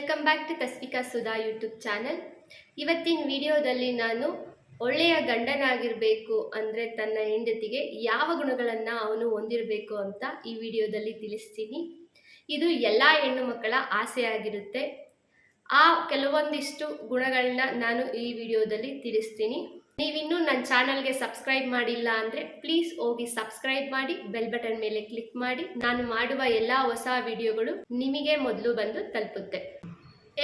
Welcome back to Tasvika Sudha YouTube channel. ಇವತ್ತಿನ ವಿಡಿಯೋದಲ್ಲಿ ನಾನು ಒಳ್ಳೆಯ ಗಂಡನಾಗಿರಬೇಕು ಅಂದರೆ ತನ್ನ ಹೆಂಡತಿಗೆ ಯಾವ ಗುಣಗಳನ್ನು ಅವನು ಹೊಂದಿರಬೇಕು ಅಂತ ಈ ವಿಡಿಯೋದಲ್ಲಿ ತಿಳಿಸ್ತೀನಿ. ಇದು ಎಲ್ಲ ಹೆಣ್ಣು ಮಕ್ಕಳ ಆಸೆಯಾಗಿರುತ್ತೆ ಆ ಕೆಲವೊಂದಿಷ್ಟು ಗುಣಗಳನ್ನ ನಾನು ಈ ವಿಡಿಯೋದಲ್ಲಿ ತಿಳಿಸ್ತೀನಿ. ನೀವಿನ್ನೂ ನನ್ನ ಚಾನಲ್ಗೆ ಸಬ್ಸ್ಕ್ರೈಬ್ ಮಾಡಿಲ್ಲ ಅಂದರೆ ಪ್ಲೀಸ್ ಹೋಗಿ ಸಬ್ಸ್ಕ್ರೈಬ್ ಮಾಡಿ, ಬೆಲ್ ಬಟನ್ ಮೇಲೆ ಕ್ಲಿಕ್ ಮಾಡಿ. ನಾನು ಮಾಡುವ ಎಲ್ಲ ಹೊಸ ವಿಡಿಯೋಗಳು ನಿಮಗೆ ಮೊದಲು ಬಂದು ತಲುಪುತ್ತೆ.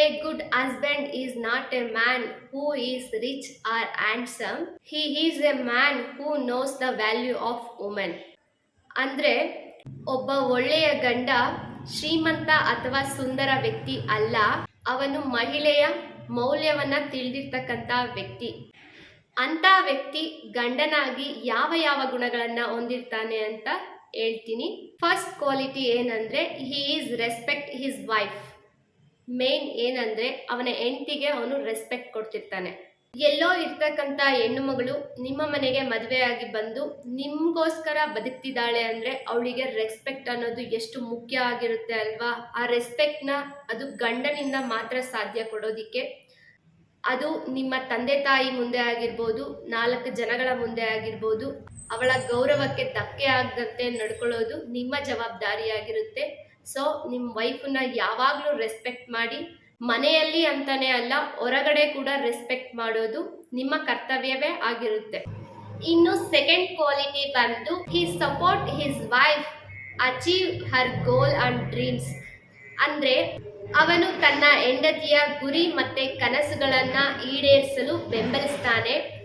A good husband is not a man who is rich or handsome. He is a man who knows the value of women ಅಂದರೆ ಒಬ್ಬ ಒಳ್ಳೆಯ ಗಂಡ, ಶ್ರೀಮಂತ ಅಥವಾ ಸುಂದರ ವ್ಯಕ್ತಿ ಅಲ್ಲ. ಅವನು ಮಹಿಳೆಯ ಮೌಲ್ಯವನ್ನ ತಿಳಿದಿರ್ತಕ್ಕಂಥ ವ್ಯಕ್ತಿ. ಅಂತ ವ್ಯಕ್ತಿ ಗಂಡನಾಗಿ ಯಾವ ಯಾವ ಗುಣಗಳನ್ನ ಹೊಂದಿರ್ತಾನೆ ಅಂತ ಹೇಳ್ತೀನಿ. ಫಸ್ಟ್ ಕ್ವಾಲಿಟಿ ಏನಂದ್ರೆ he is respect his wife main ಏನಂದ್ರೆ ಅವನ ಹೆಂಡತಿಗೆ ಅವನು ರೆಸ್ಪೆಕ್ಟ್ ಕೊಡ್ತಿರ್ತಾನೆ. ಎಲ್ಲೋ ಇರ್ತಕ್ಕಂಥ ಹೆಣ್ಣು ಮಗಳು ನಿಮ್ಮ ಮನೆಗೆ ಮದುವೆಯಾಗಿ ಬಂದು ನಿಮ್ಗೋಸ್ಕರ ಬದುಕ್ತಿದ್ದಾಳೆ ಅಂದ್ರೆ ಅವಳಿಗೆ ರೆಸ್ಪೆಕ್ಟ್ ಅನ್ನೋದು ಎಷ್ಟು ಮುಖ್ಯ ಆಗಿರುತ್ತೆ ಅಲ್ವಾ? ಆ ರೆಸ್ಪೆಕ್ಟ್ನ ಅದು ಗಂಡನಿಂದ ಮಾತ್ರ ಸಾಧ್ಯ ಕೊಡೋದಿಕ್ಕೆ. ಅದು ನಿಮ್ಮ ತಂದೆ ತಾಯಿ ಮುಂದೆ ಆಗಿರ್ಬೋದು, ನಾಲ್ಕು ಜನಗಳ ಮುಂದೆ ಆಗಿರ್ಬೋದು, ಅವಳ ಗೌರವಕ್ಕೆ ಧಕ್ಕೆ ಆಗದಂತೆ ನಡ್ಕೊಳ್ಳೋದು ನಿಮ್ಮ ಜವಾಬ್ದಾರಿಯಾಗಿರುತ್ತೆ. ಸೊ ನಿಮ್ಮ ವೈಫನ್ನ ಯಾವಾಗಲೂ ರೆಸ್ಪೆಕ್ಟ್ ಮಾಡಿ, ಮನೆಯಲ್ಲಿ ಅಂತಾನೆ ಅಲ್ಲ, ಹೊರಗಡೆ ಕೂಡ ರೆಸ್ಪೆಕ್ಟ್ ಮಾಡೋದು ನಿಮ್ಮ ಕರ್ತವ್ಯವೇ ಆಗಿರುತ್ತೆ. ಇನ್ನು ಸೆಕೆಂಡ್ ಕ್ವಾಲಿಟಿ ಬಂದು he support his wife achieve her goal and dreams ಅಂದ್ರೆ, ಅವನು ತನ್ನ ಹೆಂಡತಿಯ ಗುರಿ ಮತ್ತೆ ಕನಸುಗಳನ್ನು ಈಡೇರಿಸಲು ಬೆಂಬಲಿಸ್ತಾನೆ.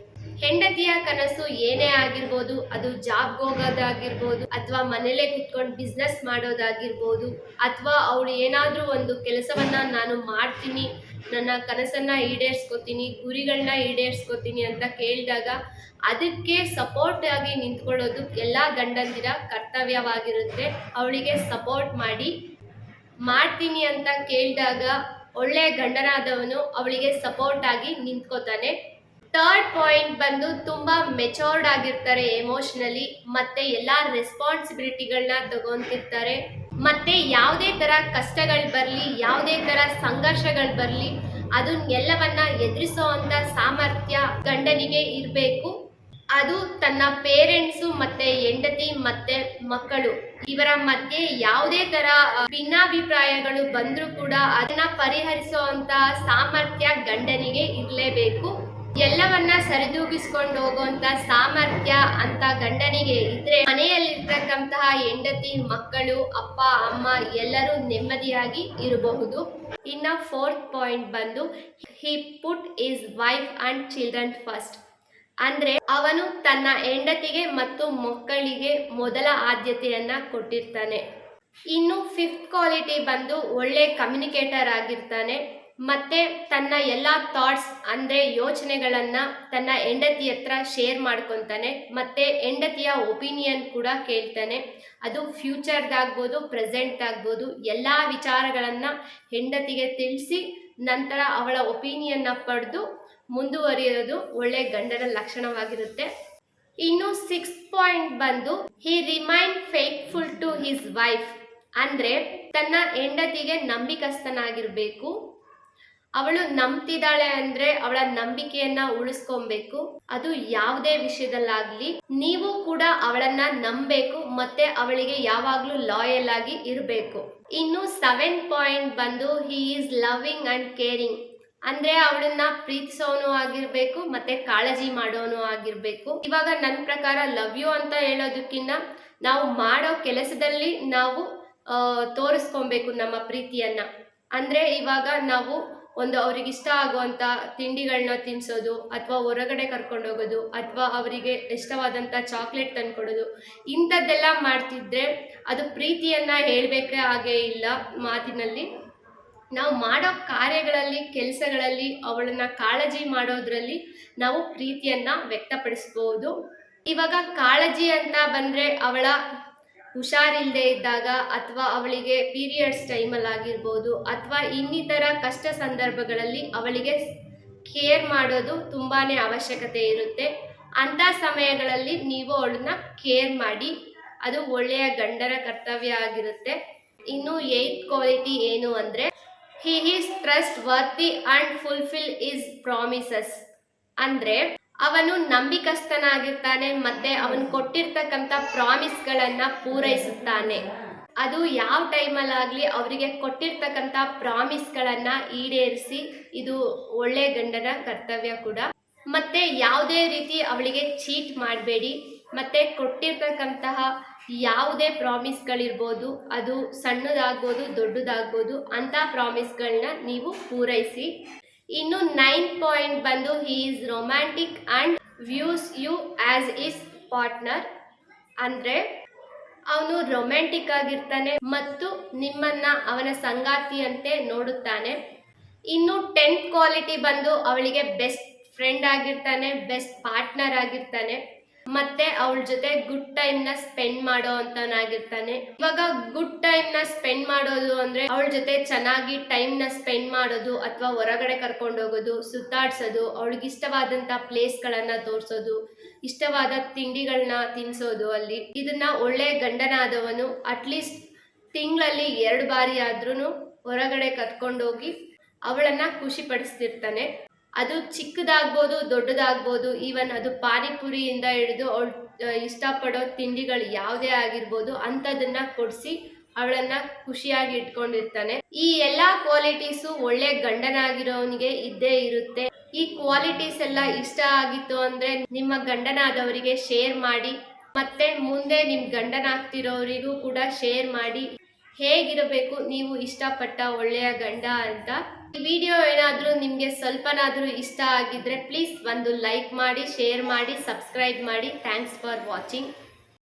ಹೆಂಡತಿಯ ಕನಸು ಏನೇ ಆಗಿರ್ಬೋದು, ಅದು ಜಾಬ್ಗೆ ಹೋಗೋದಾಗಿರ್ಬೋದು, ಅಥವಾ ಮನೇಲೆ ಕುತ್ಕೊಂಡು ಬಿಸ್ನೆಸ್ ಮಾಡೋದಾಗಿರ್ಬೋದು, ಅಥವಾ ಅವಳು ಏನಾದರೂ ಒಂದು ಕೆಲಸವನ್ನ ನಾನು ಮಾಡ್ತೀನಿ, ನನ್ನ ಕನಸನ್ನ ಈಡೇರಿಸ್ಕೋತೀನಿ ಗುರಿಗಳನ್ನ ಈಡೇರಿಸ್ಕೋತೀನಿ ಅಂತ ಕೇಳಿದಾಗ ಅದಕ್ಕೆ ಸಪೋರ್ಟ್ ಆಗಿ ನಿಂತ್ಕೊಳ್ಳೋದು ಎಲ್ಲ ಗಂಡಂದಿರ ಕರ್ತವ್ಯವಾಗಿರುತ್ತೆ. ಅವಳಿಗೆ ಸಪೋರ್ಟ್ ಮಾಡಿ ಮಾಡ್ತೀನಿ ಅಂತ ಕೇಳಿದಾಗ ಒಳ್ಳೆಯ ಗಂಡನಾದವನು ಅವಳಿಗೆ ಸಪೋರ್ಟ್ ಆಗಿ ನಿಂತ್ಕೋತಾನೆ. ಥರ್ಡ್ ಪಾಯಿಂಟ್ ಬಂದು ತುಂಬ ಮೆಚೋರ್ಡ್ ಆಗಿರ್ತಾರೆ ಎಮೋಷನಲಿ ಮತ್ತೆ ಎಲ್ಲ ರೆಸ್ಪಾನ್ಸಿಬಿಲಿಟಿಗಳನ್ನ ತಗೊಂತಿರ್ತಾರೆ. ಮತ್ತೆ ಯಾವುದೇ ತರ ಕಷ್ಟಗಳು ಬರಲಿ, ಯಾವುದೇ ತರ ಸಂಘರ್ಷಗಳು ಬರಲಿ, ಅದನ್ನೆಲ್ಲವನ್ನ ಎದುರಿಸೋ ಅಂಥ ಸಾಮರ್ಥ್ಯ ಗಂಡನಿಗೆ ಇರಬೇಕು. ಅದು ತನ್ನ ಪೇರೆಂಟ್ಸು ಮತ್ತೆ ಹೆಂಡತಿ ಮತ್ತೆ ಮಕ್ಕಳು. ಇವರ ಮಧ್ಯೆ ಯಾವುದೇ ತರ ಭಿನ್ನಾಭಿಪ್ರಾಯಗಳು ಬಂದರೂ ಕೂಡ ಅದನ್ನ ಪರಿಹರಿಸೋಂತ ಸಾಮರ್ಥ್ಯ ಗಂಡನಿಗೆ ಇರಲೇಬೇಕು. ಎಲ್ಲವನ್ನ ಸರಿದೂಗಿಸ್ಕೊಂಡು ಹೋಗುವಂತ ಸಾಮರ್ಥ್ಯ ಅಂತ ಗಂಡನಿಗೆ ಇದ್ರೆ ಮನೆಯಲ್ಲಿರ್ತಕ್ಕಂತಹ ಹೆಂಡತಿ, ಮಕ್ಕಳು, ಅಪ್ಪ, ಅಮ್ಮ ಎಲ್ಲರೂ ನೆಮ್ಮದಿಯಾಗಿ ಇರಬಹುದು. ಇನ್ನ ಫೋರ್ತ್ ಪಾಯಿಂಟ್ ಬಂದು he put his wife and children first ಅಂದ್ರೆ ಅವನು ತನ್ನ ಹೆಂಡತಿಗೆ ಮತ್ತು ಮಕ್ಕಳಿಗೆ ಮೊದಲ ಆದ್ಯತೆಯನ್ನ ಕೊಟ್ಟಿರ್ತಾನೆ. ಇನ್ನು ಫಿಫ್ತ್ ಕ್ವಾಲಿಟಿ ಬಂದು ಒಳ್ಳೆ ಕಮ್ಯುನಿಕೇಟರ್ ಆಗಿರ್ತಾನೆ. ಮತ್ತೆ ತನ್ನ ಎಲ್ಲ ಥಾಟ್ಸ್ ಅಂದ್ರೆ ಯೋಚನೆಗಳನ್ನ ತನ್ನ ಹೆಂಡತಿ ಹತ್ರ ಶೇರ್ ಮಾಡ್ಕೊತಾನೆ, ಮತ್ತೆ ಹೆಂಡತಿಯ ಒಪಿನಿಯನ್ ಕೂಡ ಕೇಳ್ತಾನೆ. ಅದು ಫ್ಯೂಚರ್ದಾಗ್ಬೋದು ಪ್ರೆಸೆಂಟ್ ಆಗ್ಬೋದು ಎಲ್ಲ ವಿಚಾರಗಳನ್ನ ಹೆಂಡತಿಗೆ ತಿಳಿಸಿ ನಂತರ ಅವಳ ಒಪಿನಿಯನ್ನ ಪಡೆದು ಮುಂದುವರಿಯೋದು ಒಳ್ಳೆ ಗಂಡನ ಲಕ್ಷಣವಾಗಿರುತ್ತೆ. ಇನ್ನು ಸಿಕ್ಸ್ ಪಾಯಿಂಟ್ ಬಂದು he remain faithful to his wife ಅಂದ್ರೆ ತನ್ನ ಹೆಂಡತಿಗೆ ನಂಬಿಕಸ್ಥನಾಗಿರ್ಬೇಕು. ಅವಳು ನಂಬ್ತಿದ್ದಾಳೆ ಅಂದ್ರೆ ಅವಳ ನಂಬಿಕೆಯನ್ನ ಉಳಿಸ್ಕೊಬೇಕು. ಅದು ಯಾವುದೇ ವಿಷಯದಲ್ಲಾಗ್ಲಿ, ನೀವು ಕೂಡ ಅವಳನ್ನ ನಂಬಬೇಕು ಮತ್ತೆ ಅವಳಿಗೆ ಯಾವಾಗ್ಲೂ ಲಾಯಲ್ ಆಗಿ ಇರಬೇಕು. ಇನ್ನು ಸೆವೆನ್ ಪಾಯಿಂಟ್ ಬಂದು he is loving and caring ಅಂದ್ರೆ ಅವಳನ್ನ ಪ್ರೀತಿಸೋನು ಆಗಿರ್ಬೇಕು ಮತ್ತೆ ಕಾಳಜಿ ಮಾಡೋನು ಆಗಿರ್ಬೇಕು. ಇವಾಗ ನನ್ನ ಪ್ರಕಾರ ಲವ್ ಯು ಅಂತ ಹೇಳೋದಕ್ಕಿಂತ ನಾವು ಮಾಡೋ ಕೆಲಸದಲ್ಲಿ ನಾವು ತೋರಿಸ್ಕೊಬೇಕು ನಮ್ಮ ಪ್ರೀತಿಯನ್ನ. ಅಂದ್ರೆ ಇವಾಗ ನಾವು ಒಂದು ಅವ್ರಿಗೆ ಇಷ್ಟ ಆಗುವಂಥ ತಿಂಡಿಗಳನ್ನ ತಿನ್ಸೋದು ಅಥವಾ ಹೊರಗಡೆ ಕರ್ಕೊಂಡು ಹೋಗೋದು ಅಥವಾ ಅವರಿಗೆ ಇಷ್ಟವಾದಂಥ ಚಾಕ್ಲೇಟ್ ತಂದ್ಕೊಡೋದು, ಇಂಥದ್ದೆಲ್ಲ ಮಾಡ್ತಿದ್ರೆ ಅದು ಪ್ರೀತಿಯನ್ನು ಹೇಳಬೇಕೇ ಹಾಗೆ ಇಲ್ಲ ಮಾತಿನಲ್ಲಿ. ನಾವು ಮಾಡೋ ಕಾರ್ಯಗಳಲ್ಲಿ, ಕೆಲಸಗಳಲ್ಲಿ ಅವಳನ್ನು ಕಾಳಜಿ ಮಾಡೋದ್ರಲ್ಲಿ ನಾವು ಪ್ರೀತಿಯನ್ನು ವ್ಯಕ್ತಪಡಿಸ್ಬೋದು. ಇವಾಗ ಕಾಳಜಿ ಅಂತ ಬಂದರೆ ಅವಳ ಹುಷಾರಿಲ್ಲದೆ ಇದ್ದಾಗ ಅಥವಾ ಅವಳಿಗೆ ಪೀರಿಯಡ್ಸ್ ಟೈಮಲ್ಲಿ ಆಗಿರ್ಬೋದು ಅಥವಾ ಇನ್ನಿತರ ಕಷ್ಟ ಸಂದರ್ಭಗಳಲ್ಲಿ ಅವಳಿಗೆ ಕೇರ್ ಮಾಡೋದು ತುಂಬಾ ಅವಶ್ಯಕತೆ ಇರುತ್ತೆ. ಅಂಥ ಸಮಯಗಳಲ್ಲಿ ನೀವು ಅವಳನ್ನ ಕೇರ್ ಮಾಡಿ, ಅದು ಒಳ್ಳೆಯ ಗಂಡರ ಕರ್ತವ್ಯ ಆಗಿರುತ್ತೆ. ಇನ್ನು ಏತ್ ಕ್ವಾಲಿಟಿ ಏನು ಅಂದರೆ, he is trustworthy and fulfil his promises. ಅಂದ್ರೆ ಅವನು ನಂಬಿಕಸ್ಥನಾಗಿರ್ತಾನೆ, ಮತ್ತೆ ಅವನು ಕೊಟ್ಟಿರ್ತಕ್ಕಂಥ ಪ್ರಾಮಿಸ್ಗಳನ್ನ ಪೂರೈಸುತ್ತಾನೆ. ಅದು ಯಾವ ಟೈಮಲ್ಲಾಗಲಿ ಅವರಿಗೆ ಕೊಟ್ಟಿರ್ತಕ್ಕಂಥ ಪ್ರಾಮಿಸ್ಗಳನ್ನ ಈಡೇರಿಸಿ ಇದು ಒಳ್ಳೆ ಗಂಡನ ಕರ್ತವ್ಯ ಕೂಡ. ಮತ್ತೆ ಯಾವುದೇ ರೀತಿ ಅವಳಿಗೆ ಚೀಟ್ ಮಾಡಬೇಡಿ, ಮತ್ತೆ ಕೊಟ್ಟಿರ್ತಕ್ಕಂತಹ ಯಾವುದೇ ಪ್ರಾಮಿಸ್ಗಳಿರ್ಬೋದು, ಅದು ಸಣ್ಣದಾಗ್ಬೋದು, ದೊಡ್ಡದಾಗ್ಬೋದು, ಅಂಥ ಪ್ರಾಮಿಸ್ಗಳನ್ನ ನೀವು ಪೂರೈಸಿ. ಇನ್ನು ನೈನ್ ಪಾಯಿಂಟ್ ಬಂದು he is romantic and views you as his partner ಅಂದರೆ ಅವನು ರೊಮ್ಯಾಂಟಿಕ್ ಆಗಿರ್ತಾನೆ ಮತ್ತು ನಿಮ್ಮನ್ನ ಅವನ ಸಂಗಾತಿಯಂತೆ ನೋಡುತ್ತಾನೆ. ಇನ್ನು ಟೆಂತ್ ಕ್ವಾಲಿಟಿ ಬಂದು ಅವಳಿಗೆ ಬೆಸ್ಟ್ ಫ್ರೆಂಡ್ ಆಗಿರ್ತಾನೆ ಬೆಸ್ಟ್ ಪಾರ್ಟ್ನರ್ ಆಗಿರ್ತಾನೆ. ಮತ್ತೆ ಅವಳ ಜೊತೆ ಗುಡ್ ಟೈಮ್ನ ಸ್ಪೆಂಡ್ ಮಾಡೋ ಅಂತನಾಗಿರ್ತಾನೆ. ಇವಾಗ ಗುಡ್ ಟೈಮ್ನ ಸ್ಪೆಂಡ್ ಮಾಡೋದು ಅಂದ್ರೆ ಅವಳ ಜೊತೆ ಚೆನ್ನಾಗಿ ಟೈಮ್ನ ಸ್ಪೆಂಡ್ ಮಾಡೋದು ಅಥವಾ ಹೊರಗಡೆ ಕರ್ಕೊಂಡು ಹೋಗೋದು, ಸುತ್ತಾಡ್ಸೋದು, ಅವಳಿಗೆ ಇಷ್ಟವಾದಂತ ಪ್ಲೇಸ್ ಗಳನ್ನ ತೋರ್ಸೋದು, ಇಷ್ಟವಾದ ತಿಂಡಿಗಳನ್ನ ತಿನ್ಸೋದು ಅಲ್ಲಿ. ಇದನ್ನ ಒಳ್ಳೆ ಗಂಡನಾದವನು ಅಟ್ಲೀಸ್ಟ್ ತಿಂಗಳಲ್ಲಿ ಎರಡು ಬಾರಿ ಆದ್ರೂ ಹೊರಗಡೆ ಕರ್ಕೊಂಡೋಗಿ ಅವಳನ್ನ ಖುಷಿ ಪಡಿಸ್ತಿರ್ತಾನೆ ಅದು ಚಿಕ್ಕದಾಗ್ಬೋದು, ದೊಡ್ಡದಾಗ್ಬೋದು ಈವನ್ ಅದು ಪಾನಿಪುರಿಯಿಂದ ಹಿಡಿದು ಅವಳು ಇಷ್ಟಪಡೋ ತಿಂಡಿಗಳು ಯಾವುದೇ ಆಗಿರ್ಬೋದು, ಅಂಥದನ್ನ ಕೊಡಿಸಿ ಅವಳನ್ನ ಖುಷಿಯಾಗಿ ಇಟ್ಕೊಂಡಿರ್ತಾನೆ. ಈ ಎಲ್ಲಾ ಕ್ವಾಲಿಟೀಸು ಒಳ್ಳೆ ಗಂಡನಾಗಿರೋನಿಗೆ ಇದ್ದೇ ಇರುತ್ತೆ. ಈ ಕ್ವಾಲಿಟೀಸ್ ಎಲ್ಲ ಇಷ್ಟ ಆಗಿತ್ತು ಅಂದ್ರೆ ನಿಮ್ಮ ಗಂಡನಾದವರಿಗೆ ಶೇರ್ ಮಾಡಿ, ಮತ್ತೆ ಮುಂದೆ ನಿಮ್ ಗಂಡನಾಗ್ತಿರೋರಿಗೂ ಕೂಡ ಶೇರ್ ಮಾಡಿ. ಹೇಗಿರಬೇಕು, ನೀವು ಇಷ್ಟಪಟ್ಟ ಒಳ್ಳೆಯ ಗಂಡ ಅಂತ ಈ ವಿಡಿಯೋ ಏನಾದರೂ ನಿಮಗೆ ಸ್ವಲ್ಪನಾದರೂ ಇಷ್ಟ ಆಗಿದ್ರೆ ಪ್ಲೀಸ್ ಒಂದು ಲೈಕ್ ಮಾಡಿ ಶೇರ್ ಮಾಡಿ ಸಬ್ಸ್ಕ್ರೈಬ್ ಮಾಡಿ. Thanks for watching